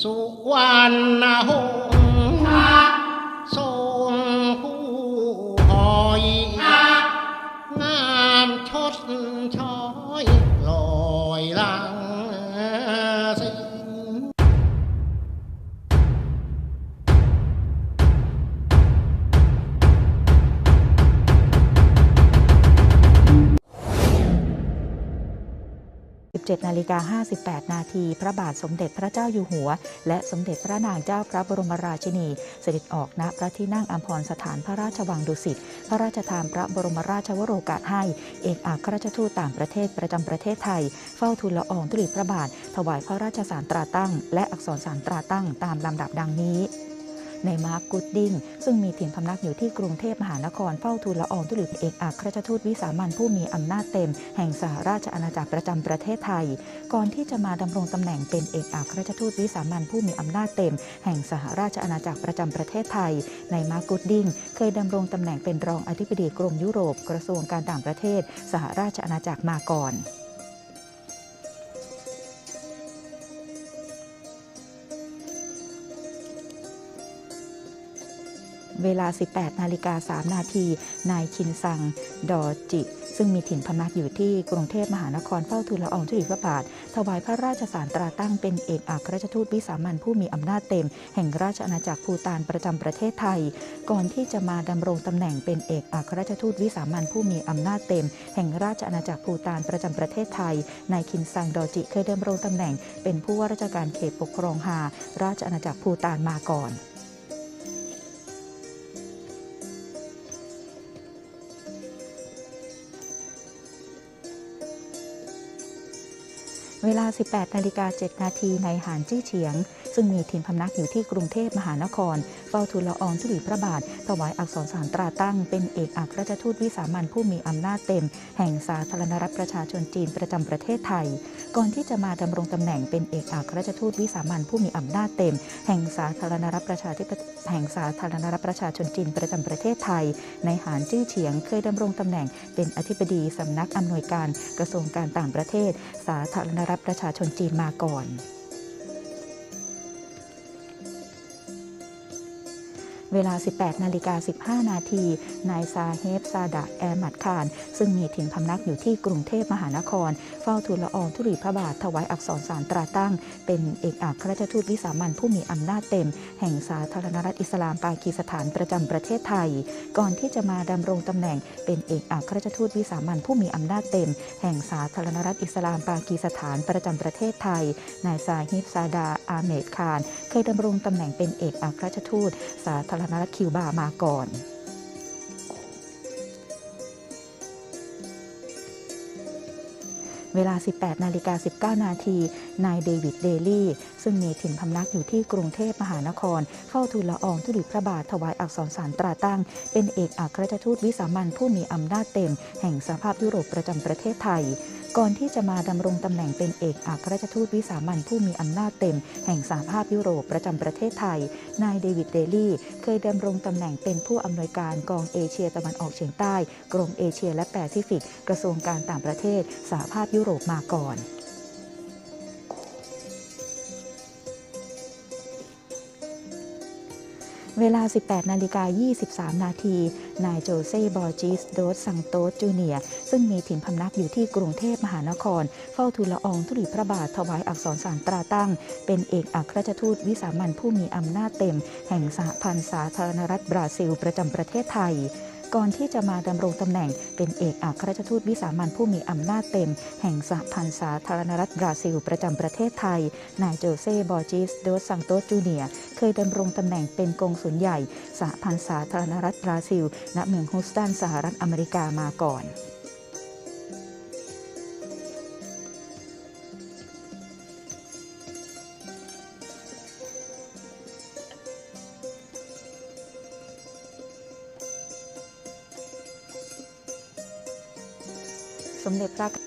สุวรรณหง 17นาฬิกา58 นาที พระบาทสมเด็จพระเจ้าอยู่หัว และสมเด็จพระนางเจ้าพระบรมราชินี เสด็จออกณพระที่นั่งอัมพรสถานพระราชวังดุสิต พระราชทานพระบรมราชวโรกาสให้ เอกอัครราชทูตต่างประเทศประจำประเทศไทย เฝ้าทูลละอองธุลีพระบาท ถวายพระราชสารตราตั้ง และอักษรสารตราตั้งตามลำดับดังนี้ ในมาร์คกูดดิ้ง ซึ่งมีถิ่นพำนักอยู่ที่กรุงเทพมหานครเฝ้าทูลละอองธุลีเอกอัครราชทูตวิสามันผู้มีอำนาจเต็ม แห่งสหราชอาณาจักรประจำประเทศไทย ก่อนที่จะมาดำรงตำแหน่งเป็นเอกอัครราชทูตวิสามันผู้มีอำนาจเต็ม แห่งสหราชอาณาจักรประจำประเทศไทย ในมาร์คกูดดิ้ง เคยดำรงตำแหน่งเป็นรองอธิบดีกรมยุโรป กระทรวงการต่างประเทศ สหราชอาณาจักรมาก่อน เวลา 18 นาฬิกา 3 นาที นายคินซัง ดอจิ ซึ่งมีถิ่นพำนักอยู่ที่กรุงเทพมหานครเฝ้าทูลละอองธุลีพระบาท ถวายพระราชสารตราตั้งเป็นเอกอัครราชทูตวิสามันผู้มีอำนาจเต็ม แห่งราชอาณาจักรภูตานประจำประเทศไทย ก่อนที่จะมาดำรงตำแหน่งเป็นเอกอัครราชทูตวิสามันผู้มีอำนาจเต็ม แห่งราชอาณาจักรภูตานประจำประเทศไทย นายคินซัง ดอจิเคยดำรงตำแหน่ง เป็นผู้ว่าราชการเขตปกครองฮาราชอาณาจักรภูตานมาก่อน เวลา 18นาฬิกา7นาทีในหานจี้เฉียง ซึ่งมีถิ่นพำนักอยู่ที่กรุงเทพมหานคร เฝ้าทูลละอองธุลีพระบาท ถวายอักษรสารตราตั้ง เป็นเอกอัครราชทูตวิสามันผู้มีอำนาจเต็ม แห่งสาธารณรัฐประชาชนจีนประจำประเทศไทย ก่อนที่จะมาดำรงตำแหน่งเป็นเอกอัครราชทูตวิสามันผู้มีอำนาจเต็ม แห่งสาธารณรัฐประชาธิปแห่งสาธารณรัฐประชาชนจีนประจำประเทศไทย ในหานจี้เฉียงเคยดำรงตำแหน่งเป็นอธิบดีสำนักอำนวยการกระทรวงการต่างประเทศ สาธารณรับประชาชนจีนมาก่อน เวลา 18 นาฬิกา 15 นาที นายซาเฮฟซาดะแอมัดคาน ซึ่งมีถิ่นพำนักอยู่ที่กรุงเทพมหานคร เฝ้าทูลละอองธุลีพระบาทถวายอักษรสารตราตั้ง เป็นเอกอัครราชทูตวิสามันผู้มีอำนาจเต็ม แห่งสาธารณรัฐอิสลามปากีสถานประจำประเทศไทย ก่อนที่จะมาดำรงตำแหน่งเป็นเอกอัครราชทูตวิสามันผู้มีอำนาจเต็ม แห่งสาธารณรัฐอิสลามปากีสถานประจำประเทศไทย นายซาฮิบซาดาอาเมดคาน เคยดำรงตำแหน่งเป็นเอกอัครราชทูตสาธารณรัฐคิวบามาก่อนเวลา 18 นาฬิกา 19 นาที นายเดวิด เดลี่ ซึ่งมีถิ่นพำนักอยู่ที่กรุงเทพมหานครเฝ้าทูลละอองธุลีพระบาทถวายอักษรสารตราตั้ง เป็นเอกอัครราชทูตวิสามันผู้มีอำนาจเต็ม แห่งสภาพยุโรปประจำประเทศไทย ก่อนที่จะมาดำรงตำแหน่งเป็นเอกอัครราชทูตวิสามันผู้มีอำนาจเต็ม แห่งสหภาพยุโรปประจำประเทศไทย นายเดวิดเดลี่ เคยดำรงตำแหน่งเป็นผู้อำนวยการกองเอเชียตะวันออกเฉียงใต้ กรมเอเชียและแปซิฟิก กระทรวงการต่างประเทศสหภาพยุโรปมาก่อน เวลา 18 นาฬิกา 23 นาที นายโจเซ่บอร์จิส โดสซังโตสจูเนียร์ซึ่งมีถิ่นพำนักอยู่ที่กรุงเทพมหานคร เฝ้าทูลละอองธุลีพระบาทถวายอักษรสารตราตั้ง เป็นเอกอัครราชทูตวิสามัญผู้มีอำนาจเต็ม แห่งสหพันธ์สาธารณรัฐบราซิลประจำประเทศไทย ก่อนที่จะมาดำรงตำแหน่งเป็นเอกอัครราชทูตวิสามันผู้มีอำนาจเต็ม แห่งสหพันธ์สาธารณรัฐบราซิล ประจำประเทศไทย นายโจเซ่บอร์จิสโดสซังโตจูเนียร์เคยดำรงตำแหน่งเป็นกงสุลใหญ่สหพันธ์สาธารณรัฐบราซิล ณ เมืองฮูสตันสหรัฐอเมริกามาก่อน สมเด็จพระ